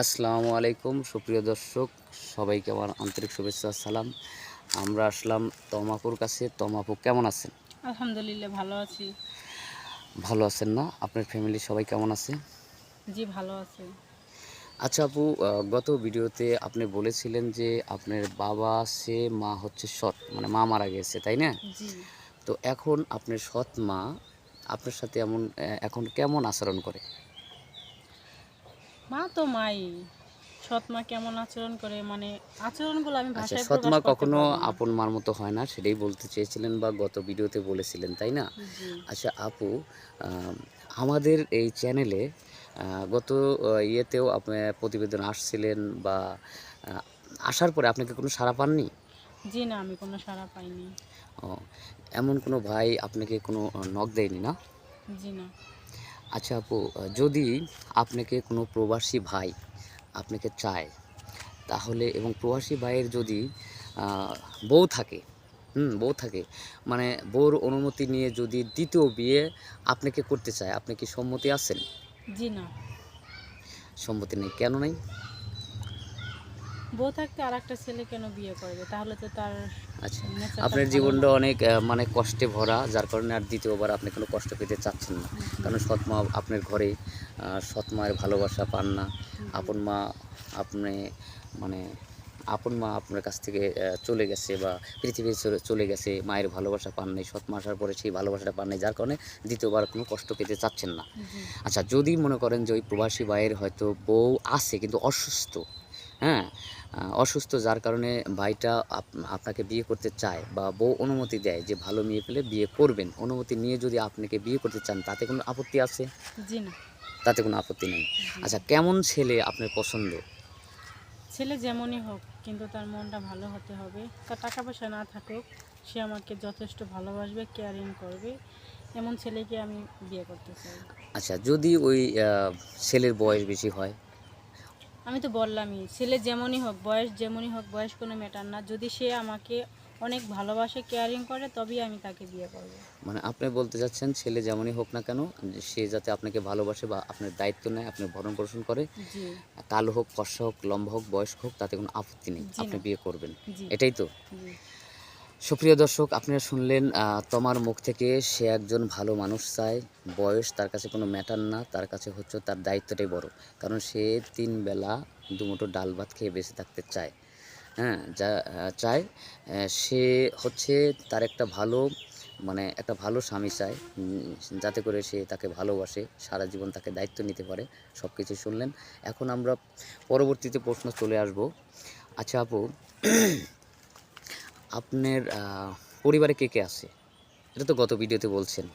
আসসালামু আলাইকুম সুপ্রিয় দর্শক সবাইকে আমার আন্তরিক শুভেচ্ছা সালাম। আমরা আসলাম তমাপুর কাছে। তমাপু কেমন আছেন? আলহামদুলিল্লাহ ভালো আছি। ভালো আছেন না? আপনার ফ্যামিলি সবাই কেমন আছে? জি ভালো আছে। আচ্ছা আপু গত ভিডিওতে আপনি বলেছিলেন যে আপনার বাবা সে মা হচ্ছে সৎ। মানে মা মারা গেছে তাই না? তো এখন আপনার সৎ মা আপনার সাথে এমন এখন কেমন আচরণ করে? মা তো মাই। সৎ মা কেমন আচরণ করে? মানে আচরণগুলো আমি আচ্ছা ভাষায় সৎ মা করতে কখনো আপন মার মতো হয় না সেটাই বলতে চেয়েছিলেন বা গত ভিডিওতে বলেছিলেন তাই না? আচ্ছা আপু আমাদের এই চ্যানেলে গত ইয়েতেও আপনি প্রতিবেদন আসছিলেন বা আসার পরে আপনি কি কোনো সাড়া পাননি? জি না আমি কোনো সাড়া পাইনি। ও এমন কোনো ভাই আপনাকে কোনো নক দেয়নি না? জি না। আচ্ছা আপু যদি আপনাকে কোনো প্রবাসী ভাই আপনাকে চায় তাহলে এবং প্রবাসী ভাইয়ের যদি বউ থাকে হুম বউ থাকে মানে বউর অনুমতি নিয়ে যদি দ্বিতীয় বিয়ে আপনাকে করতে চায় আপনি কি সম্মতি আছেন? জি না। সম্মতি নেই কেন নেই? বউ থাকতে আর একটা ছেলে কেন বিয়ে করবে? তাহলে তো তার আচ্ছা। আপনার জীবনটা অনেক মানে কষ্টে ভরা যার কারণে আর দ্বিতীয়বার আপনি কোনো কষ্ট পেতে চাচ্ছেন না। কারণ সৎমা আপনার ঘরে আহ, সৎ মায়ের ভালোবাসা পান না। আপন মা আপনি মানে আপন মা আপনার কাছ থেকে চলে গেছে বা পৃথিবী চলে গেছে মায়ের ভালোবাসা পান নাই সৎ মা আসার পরে সেই ভালোবাসাটা পান নাই যার কারণে দ্বিতীয়বার কোনো কষ্ট পেতে চাচ্ছেন না। আচ্ছা যদি মনে করেন যে ওই প্রবাসী ভাইয়ের হয়তো বউ আছে কিন্তু অসুস্থ হ্যাঁ? অসুস্থ যার কারণে ভাইটা আপ- আপনাকে বিয়ে করতে চায় বা বউ অনুমতি দেয় যে ভালো মেয়ে পেলে বিয়ে করবেন। অনুমতি নিয়ে যদি আপনাকে বিয়ে করতে চান তাতে কোনো আপত্তি আছে? জি না। তাতে কোনো আপত্তি নেই? আচ্ছা কেমন ছেলে আপনার পছন্দ? ছেলে যেমনই হোক কিন্তু তার মনটা ভালো হতে হবে। তার টাকা পয়সা না থাকুক সে আমাকে যথেষ্ট ভালোবাসবে কেয়ারিং করবে। এমন ছেলেকে আমি বিয়ে করতে চাই। আচ্ছা যদি ওই ছেলের বয়স বেশি হয়? আমি তো বললামই ছেলে যেমনই হোক বয়স যেমনই হোক বয়স কোনো ম্যাটার না। যদি সে আমাকে অনেক ভালোবাসে কেয়ারিং করে তবেই আমি তাকে বিয়ে করব। মানে আপনি বলতে চাচ্ছেন ছেলে যেমনই হোক না কেন সে যাতে আপনাকে ভালোবাসে বা আপনার দায়িত্ব নেয় আপনি ভরণ পোষণ করে। কালো হোক ফর্সা হোক লম্বা হোক বয়স হোক তাতে কোনো আপত্তি নেই। আপনি বিয়ে করবেন। এটাই তো? সুপ্রিয় দর্শক, আপনারা শুনলেন তোমার মুখ থেকে সে একজন ভালো মানুষ চায়। বয়স তার কাছে কোনো ম্যাটার না, তার কাছে হচ্ছে তার দায়িত্বটাই বড়। কারণ সে তিন বেলা দুমুঠো ডাল ভাত খেয়ে বেঁচে থাকতে চায়। হ্যাঁ যা চায় সে হচ্ছে তার একটা ভালো মানে একটা ভালো স্বামী চায়। যাতে করে সে তাকে ভালোবাসে, সারা জীবন তাকে দায়িত্ব নিতে পারে সব কিছু শুনলেন। এখন আমরা পরবর্তীতে প্রশ্ন চলে আসব। আচ্ছা আপু আপনার পরিবারে কে কে আছে? এটা তো গত ভিডিওতে বলছেন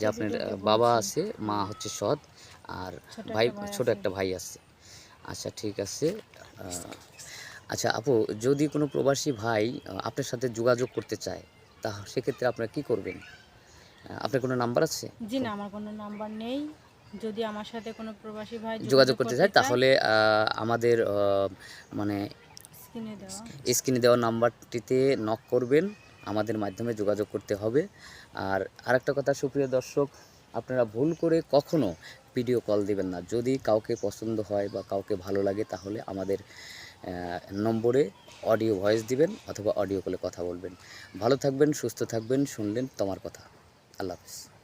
যে আপনার বাবা আছে মা হচ্ছে সৎ আর ভাই ছোট একটা ভাই আছে। আচ্ছা ঠিক আছে। আচ্ছা আপু যদি কোনো প্রবাসী ভাই আপনার সাথে যোগাযোগ করতে চায় তা সেক্ষেত্রে আপনারা কি করবেন? আপনার কোনো নাম্বার আছে? জি না আমার কোনো নাম্বার নেই। যদি আমার সাথে কোনো প্রবাসী ভাই যোগাযোগ করতে চায় তাহলে আমাদের মানে স্ক্রিনে দেওয়া নাম্বারটিতে নক করবেন, আমাদের মাধ্যমে যোগাযোগ করতে হবে। আর আরেকটা কথা, সুপ্রিয় দর্শক, আপনারা ভুল করে কখনো ভিডিও কল দিবেন না। যদি কাউকে পছন্দ হয় বা কাউকে ভালো লাগে, তাহলে আমাদের নম্বরে অডিও ভয়েস দিবেন অথবা অডিও কলে কথা বলবেন। ভালো থাকবেন, সুস্থ থাকবেন, শুনলেন তোমার কথা। আল্লাহ হাফিজ।